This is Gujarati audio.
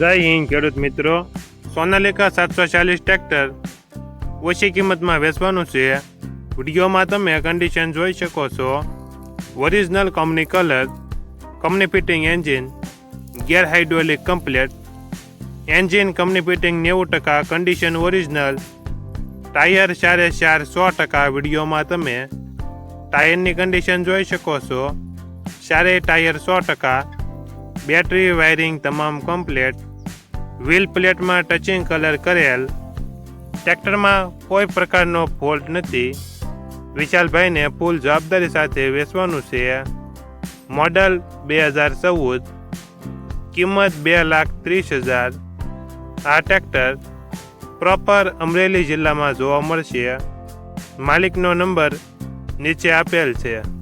જય હિન્દ, ખેડૂત મિત્રો. સોનાલિકા સાતસો ચાલીસ ટ્રેક્ટર ઓછી કિંમતમાં વેચવાનું છે. વિડીયોમાં તમે કન્ડિશન જોઈ શકો છો. Original company colour company fitting engine gear hydraulic complete engine company fitting નેવું ટકા કન્ડિશન ઓરિજિનલ ટાયર ચારે ચાર સો ટકા વિડીયોમાં તમે ટાયરની કન્ડિશન જોઈ શકો છો. ચારેય ટાયર સો ટકા બેટરી વાયરિંગ તમામ કમ્પ્લેટ વ્હીલ પ્લેટમાં ટચિંગ કલર કરેલ. ટ્રેક્ટરમાં કોઈ પ્રકારનો ફોલ્ટ નથી. વિશાલભાઈને ફૂલ જવાબદારી સાથે વેચવાનું છે. મોડલ બે હજાર ચૌદ. કિંમત બે લાખ ત્રીસ હજાર. આ ટ્રેક્ટર પ્રોપર અમરેલી જિલ્લામાં જોવા મળશે. માલિકનો નંબર નીચે આપેલ છે.